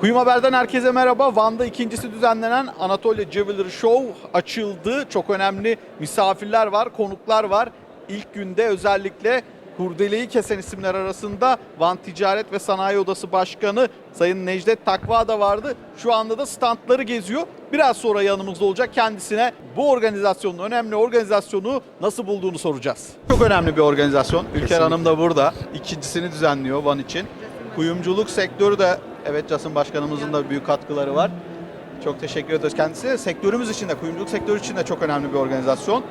Kuyum Haber'den herkese merhaba. Van'da ikincisi düzenlenen Anatolia Jewelry Show açıldı. Çok önemli misafirler var, konuklar var. İlk günde özellikle kurdeleyi kesen isimler arasında Van Ticaret ve Sanayi Odası Başkanı Sayın Necdet Takva da vardı. Şu anda da standları geziyor. Biraz sonra yanımızda olacak. Kendisine bu organizasyonun, önemli organizasyonu nasıl bulduğunu soracağız. Çok önemli bir organizasyon. Ülker Hanım da burada. İkincisini düzenliyor Van için. Kuyumculuk sektörü de evet Casım Başkanımızın da büyük katkıları var. Çok teşekkür ediyoruz kendisine. Sektörümüz için de, kuyumculuk sektörü için de çok önemli bir organizasyon.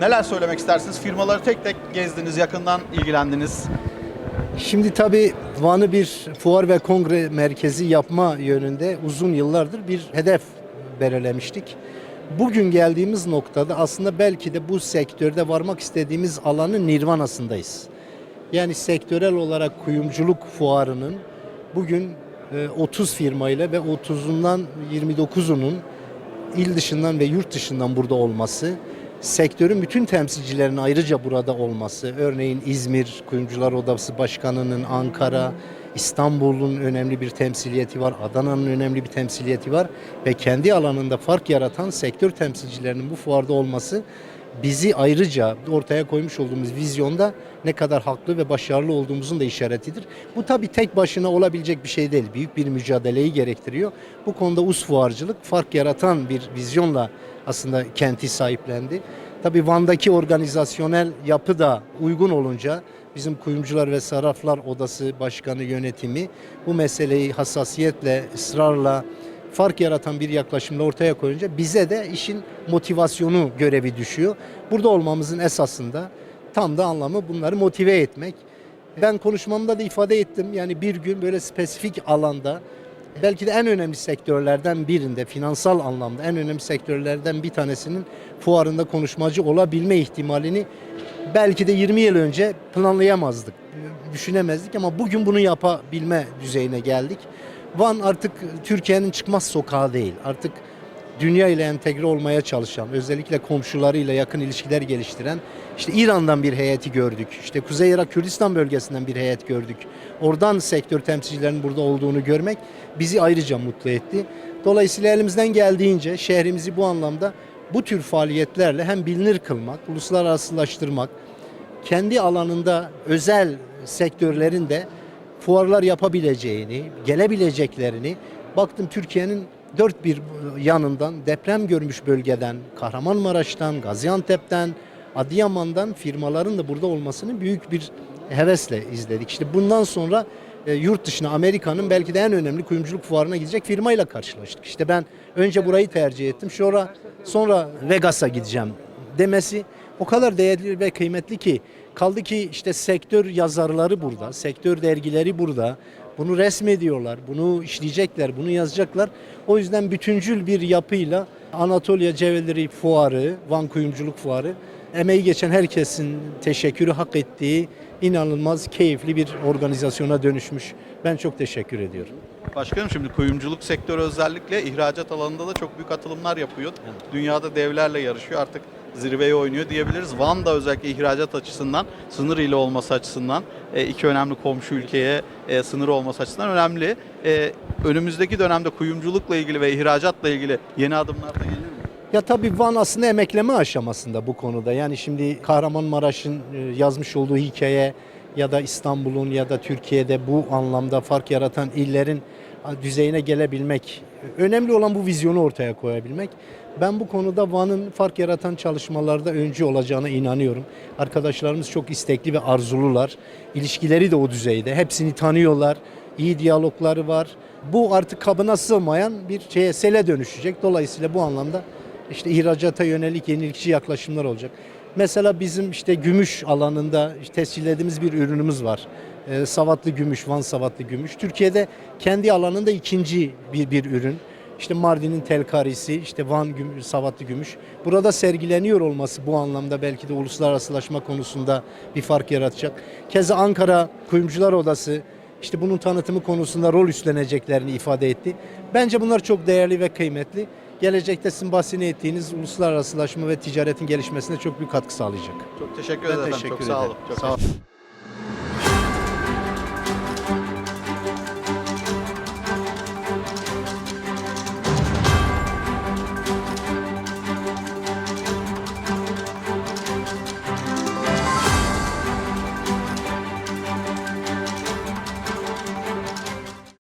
Neler söylemek istersiniz? Firmaları tek tek gezdiniz, yakından ilgilendiniz. Şimdi tabii Van'ı bir fuar ve kongre merkezi yapma yönünde uzun yıllardır bir hedef belirlemiştik. Bugün geldiğimiz noktada aslında belki de bu sektörde varmak istediğimiz alanın nirvanasındayız. Yani sektörel olarak kuyumculuk fuarının bugün e, 30 firmayla ve 30'undan 29'unun il dışından ve yurt dışından burada olması, sektörün bütün temsilcilerinin ayrıca burada olması, örneğin İzmir Kuyumcular Odası Başkanı'nın Ankara, İstanbul'un önemli bir temsiliyeti var, Adana'nın önemli bir temsiliyeti var ve kendi alanında fark yaratan sektör temsilcilerinin bu fuarda olması bizi ayrıca ortaya koymuş olduğumuz vizyonda ne kadar haklı ve başarılı olduğumuzun da işaretidir. Bu tabii tek başına olabilecek bir şey değil. Büyük bir mücadeleyi gerektiriyor. Bu konuda us fuarcılık fark yaratan bir vizyonla aslında kenti sahiplendi. Tabii Van'daki organizasyonel yapı da uygun olunca bizim Kuyumcular ve Sarraflar Odası Başkanı yönetimi bu meseleyi hassasiyetle, ısrarla fark yaratan bir yaklaşımla ortaya koyunca bize de işin motivasyonu görevi düşüyor. Burada olmamızın esasında tam da anlamı bunları motive etmek. Ben konuşmamda da ifade ettim. Yani bir gün böyle spesifik alanda belki de en önemli sektörlerden birinde finansal anlamda en önemli sektörlerden bir tanesinin fuarında konuşmacı olabilme ihtimalini belki de 20 yıl önce planlayamazdık, düşünemezdik ama bugün bunu yapabilme düzeyine geldik. Van artık Türkiye'nin çıkmaz sokağı değil. Artık dünya ile entegre olmaya çalışan, özellikle komşularıyla yakın ilişkiler geliştiren, işte İran'dan bir heyeti gördük. İşte Kuzey Irak Kürdistan bölgesinden bir heyet gördük. Oradan sektör temsilcilerinin burada olduğunu görmek bizi ayrıca mutlu etti. Dolayısıyla elimizden geldiğince şehrimizi bu anlamda bu tür faaliyetlerle hem bilinir kılmak, uluslararasılaştırmak, kendi alanında özel sektörlerin de fuarlar yapabileceğini, gelebileceklerini baktım Türkiye'nin dört bir yanından deprem görmüş bölgeden, Kahramanmaraş'tan, Gaziantep'ten, Adıyaman'dan firmaların da burada olmasını büyük bir hevesle izledik. İşte bundan sonra e, yurt dışına Amerika'nın belki de en önemli kuyumculuk fuarına gidecek firmayla karşılaştık. İşte ben önce burayı tercih ettim. Sonra sonra Vegas'a gideceğim demesi o kadar değerli ve kıymetli ki kaldı ki işte sektör yazarları burada, sektör dergileri burada. Bunu resmediyorlar, bunu işleyecekler, bunu yazacaklar. O yüzden bütüncül bir yapıyla Anatolia Jewelry Fuarı, Van Kuyumculuk Fuarı emeği geçen herkesin teşekkürü hak ettiği inanılmaz keyifli bir organizasyona dönüşmüş. Ben çok teşekkür ediyorum. Başkanım şimdi kuyumculuk sektörü özellikle ihracat alanında da çok büyük atılımlar yapıyor. Dünyada devlerle yarışıyor artık zirveye oynuyor diyebiliriz. Van da özellikle ihracat açısından, sınır ile olması açısından e, iki önemli komşu ülkeye e, sınır olması açısından önemli. E, Önümüzdeki dönemde kuyumculukla ilgili ve ihracatla ilgili yeni adımlar da gelir? Ya tabii Van aslında emekleme aşamasında bu konuda. Yani şimdi Kahramanmaraş'ın yazmış olduğu hikaye ya da İstanbul'un ya da Türkiye'de bu anlamda fark yaratan illerin düzeyine gelebilmek. Önemli olan bu vizyonu ortaya koyabilmek. Ben bu konuda Van'ın fark yaratan çalışmalarda öncü olacağına inanıyorum. Arkadaşlarımız çok istekli ve arzulular. İlişkileri de o düzeyde. Hepsini tanıyorlar. İyi diyalogları var. Bu artık kabına sığmayan bir şeye sele dönüşecek. Dolayısıyla bu anlamda işte ihracata yönelik yenilikçi yaklaşımlar olacak. Mesela bizim işte gümüş alanında tescillediğimiz bir ürünümüz var. Ee, savatlı gümüş, Van savatlı gümüş. Türkiye'de kendi alanında ikinci bir, bir ürün. İşte Mardin'in telkarisi, işte Van gümüş, savatlı gümüş. Burada sergileniyor olması bu anlamda belki de uluslararasılaşma konusunda bir fark yaratacak. Keza Ankara Kuyumcular Odası işte bunun tanıtımı konusunda rol üstleneceklerini ifade etti. Bence bunlar çok değerli ve kıymetli. Gelecekte sizin bahsini ettiğiniz uluslararasılaşma ve ticaretin gelişmesine çok büyük katkı sağlayacak. Çok teşekkür ederim. teşekkür Çok sağ olun. ederim. Çok Sağ olun.